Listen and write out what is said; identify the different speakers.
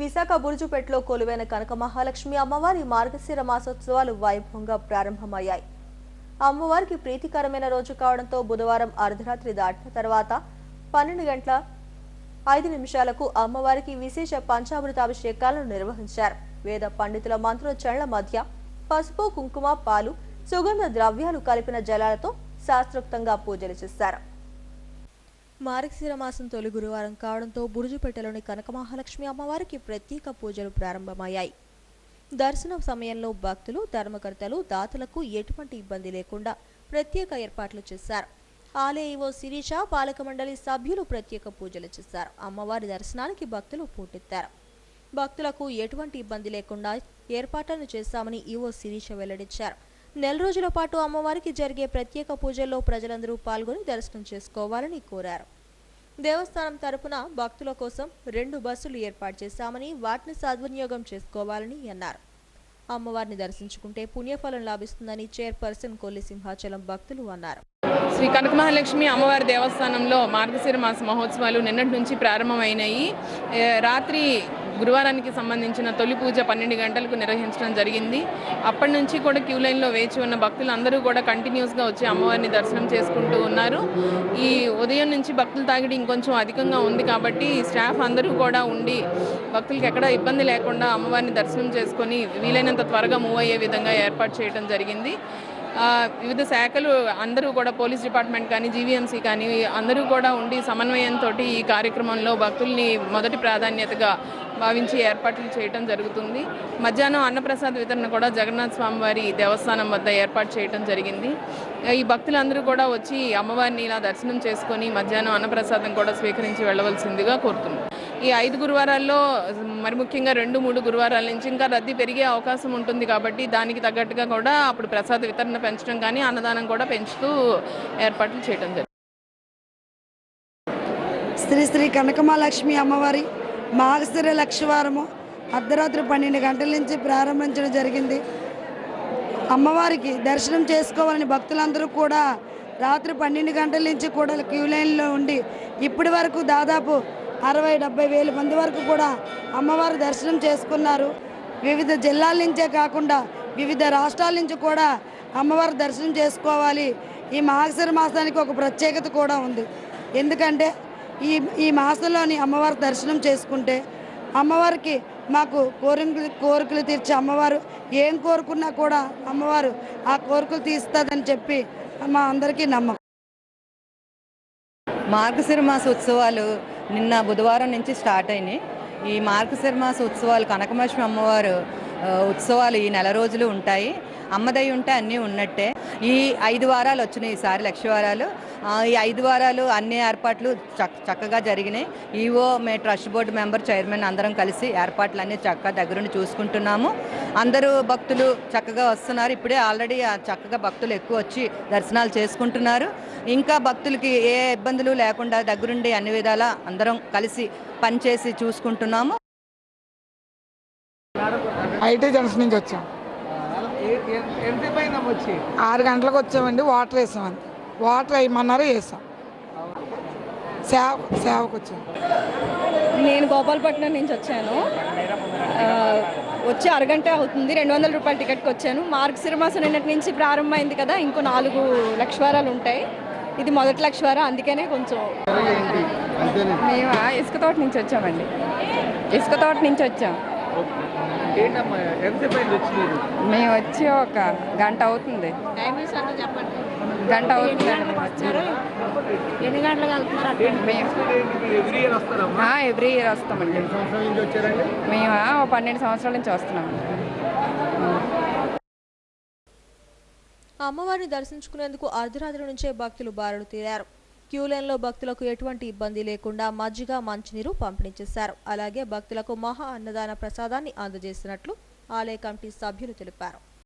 Speaker 1: విశాఖ బురుజుపేటలో కొలువైన కనక మహాలక్ష్మి అమ్మవారి మార్గశిర మాసోత్సవాలు వైభవంగా ప్రారంభమయ్యాయి. అమ్మవారికి ప్రీతికరమైన రోజు కావడంతో బుధవారం అర్ధరాత్రి దాటిన తర్వాత పన్నెండు గంటల ఐదు నిమిషాలకు అమ్మవారికి విశేష పంచామృతాభిషేకాలను నిర్వహించారు. వేద పండితుల మంత్రోచ్చరణల మధ్య పసుపు కుంకుమ పాలు సుగంధ ద్రవ్యాలు కలిపిన జలాలతో శాస్త్రోక్తంగా పూజలు చేశారు. మార్గశిర మాసం తొలి గురువారం కావడంతో బురుజుపేటలోని కనకమహాలక్ష్మి అమ్మవారికి ప్రత్యేక పూజలు ప్రారంభమయ్యాయి. దర్శనం సమయంలో భక్తులు ధర్మకర్తలు దాతలకు ఎటువంటి ఇబ్బంది లేకుండా ప్రత్యేక ఏర్పాట్లు చేశారు. ఆలయ ఈవో శిరీష పాలక మండలి సభ్యులు ప్రత్యేక పూజలు చేశారు. అమ్మవారి దర్శనానికి భక్తులు పోటెత్తారు. భక్తులకు ఎటువంటి ఇబ్బంది లేకుండా ఏర్పాట్లను చేశామని ఈవో శిరీష వెల్లడించారు. నెల రోజుల పాటు అమ్మవారికి జరిగే ప్రత్యేక పూజల్లో ప్రజలందరూ పాల్గొని దర్శనం చేసుకోవాలని కోరారు. దేవస్థానం తరపున భక్తుల కోసం రెండు బస్సులు ఏర్పాటు చేశామని వాటిని సద్వినియోగం చేసుకోవాలని అన్నారు. అమ్మవారిని దర్శించుకుంటే పుణ్యఫలం లాభిస్తుందని చైర్పర్సన్ కొల్లి సింహాచలం భక్తులు అన్నారు.
Speaker 2: శ్రీ కనకమహాలక్ష్మి అమ్మవారి దేవస్థానంలో మార్గశిర మాస మహోత్సవాలు నిన్నటి నుంచి ప్రారంభమైనాయి. రాత్రి గురువారానికి సంబంధించిన తొలి పూజ పన్నెండు గంటలకు నిర్వహించడం జరిగింది. అప్పటి నుంచి కూడా క్యూ లైన్లో వేచి ఉన్న భక్తులు అందరూ కూడా కంటిన్యూస్గా వచ్చి అమ్మవారిని దర్శనం చేసుకుంటూ ఉన్నారు. ఈ ఉదయం నుంచి భక్తుల తాగిడి ఇంకొంచెం అధికంగా ఉంది కాబట్టి స్టాఫ్ అందరూ కూడా ఉండి భక్తులకు ఎక్కడ ఇబ్బంది లేకుండా అమ్మవారిని దర్శనం చేసుకొని వీలైనంత త్వరగా మూవ్ అయ్యే విధంగా ఏర్పాటు చేయడం జరిగింది. వివిధ శాఖలు అందరూ కూడా పోలీస్ డిపార్ట్మెంట్ కానీ జీవీఎంసీ కానీ అందరూ కూడా ఉండి సమన్వయంతో ఈ కార్యక్రమంలో భక్తుల్ని మొదటి ప్రాధాన్యతగా భావించి ఏర్పాట్లు చేయడం జరుగుతుంది. మధ్యాహ్నం అన్నప్రసాద్ వితరణ కూడా జగన్నాథ్ స్వామివారి దేవస్థానం వద్ద ఏర్పాటు చేయడం జరిగింది. ఈ భక్తులందరూ కూడా వచ్చి అమ్మవారిని ఇలా దర్శనం చేసుకొని మధ్యాహ్నం అన్నప్రసాదం కూడా స్వీకరించి వెళ్ళవలసిందిగా కోరుతున్నాం. ఈ ఐదు గురువారాల్లో మరి ముఖ్యంగా రెండు మూడు గురువారాల నుంచి ఇంకా రద్దీ పెరిగే అవకాశం ఉంటుంది కాబట్టి దానికి తగ్గట్టుగా కూడా అప్పుడు ప్రసాద వితరణ పెంచడం కానీ అన్నదానం కూడా పెంచుతూ ఏర్పాట్లు చేయడం జరిగింది
Speaker 3: శ్రీ శ్రీ కనకమాలక్ష్మి అమ్మవారి మాగశిర లక్షవారము అర్ధరాత్రి పన్నెండు గంటల నుంచి ప్రారంభించడం జరిగింది. అమ్మవారికి దర్శనం చేసుకోవాలని భక్తులందరూ కూడా రాత్రి పన్నెండు గంటల నుంచి కూడా క్యూ లైన్లో ఉండి ఇప్పటి వరకు దాదాపు అరవై డెబ్బై వేల మంది వరకు కూడా అమ్మవారు దర్శనం చేసుకున్నారు. వివిధ జిల్లాల నుంచే కాకుండా వివిధ రాష్ట్రాల నుంచి కూడా అమ్మవారి దర్శనం చేసుకోవాలి. ఈ మాగశిర మాసానికి ఒక ప్రత్యేకత కూడా ఉంది. ఎందుకంటే ఈ ఈ మాసంలోని అమ్మవారి దర్శనం చేసుకుంటే అమ్మవారికి మాకు కోరికలు కోరికలు తీర్చే అమ్మవారు ఏం కోరుకున్నా కూడా అమ్మవారు ఆ కోరికలు తీస్తుందని చెప్పి మా అందరికీ నమ్మకం.
Speaker 4: మార్గశిర మాస ఉత్సవాలు నిన్న బుధవారం నుంచి స్టార్ట్ అయినాయి. ఈ మార్గశిర మాస ఉత్సవాలు కనకమలక్ష్మి అమ్మవారు ఉత్సవాలు ఈ నెల రోజులు ఉంటాయి. అమ్మదై ఉంటే అన్నీ ఉన్నట్టే. ఈ ఐదు వారాలు వచ్చినాయి ఈసారి లక్ష వారాలు. ఈ ఐదు వారాలు అన్ని ఏర్పాట్లు చక్కగా జరిగినాయి. ఈవో మే ట్రస్ట్ బోర్డు మెంబర్ చైర్మన్ అందరం కలిసి ఏర్పాట్లు అన్నీ చక్కగా దగ్గరుండి చూసుకుంటున్నాము. అందరూ భక్తులు చక్కగా వస్తున్నారు. ఇప్పుడే ఆల్రెడీ చక్కగా భక్తులు ఎక్కువ వచ్చి దర్శనాలు చేసుకుంటున్నారు. ఇంకా భక్తులకి ఏ ఇబ్బందులు లేకుండా దగ్గరుండి అన్ని విధాలా అందరం కలిసి పనిచేసి చూసుకుంటున్నాము.
Speaker 5: ఐటీ జంక్షన్ నుంచి వచ్చాం. ఆరు గంటలకు వచ్చామండి వాటర్ వేసాం అంతే. వాటర్ వేయమన్నారు వేసాం. సేవ సేవకు వచ్చాం.
Speaker 6: నేను గోపాలపట్నం నుంచి వచ్చాను. వచ్చి అరగంట అవుతుంది రెండు వందల రూపాయల టికెట్కి వచ్చాను. మార్గశిర మాసం నిన్నటి నుంచి ప్రారంభమైంది కదా ఇంకో నాలుగు లక్షవారాలు ఉంటాయి. ఇది మొదటి లక్షవారం అందుకనే కొంచెం మేము ఇసుక తోట నుంచి వచ్చామండి. ఇసుక తోట నుంచి వచ్చాం. మేము వచ్చి ఒక గంట అవుతుంది. గంట అవుతుంది
Speaker 7: ఎన్ని గంటలకు వెళ్తున్నారు?
Speaker 6: మేము ఎవ్రీ ఇయర్ వస్తామండి. మేము పన్నెండు సంవత్సరాల నుంచి వస్తున్నామండి
Speaker 1: అమ్మవారిని దర్శించుకునేందుకు అర్ధరాత్రి నుంచే భక్తులు బారులు తీరారు. క్యూలైన్లో భక్తులకు ఎటువంటి ఇబ్బంది లేకుండా మజ్జిగ మంచినీరు పంపిణీ చేశారు. అలాగే భక్తులకు మహా అన్నదాన ప్రసాదాన్ని అందజేసినట్లు ఆలయ కమిటీ సభ్యులు తెలిపారు.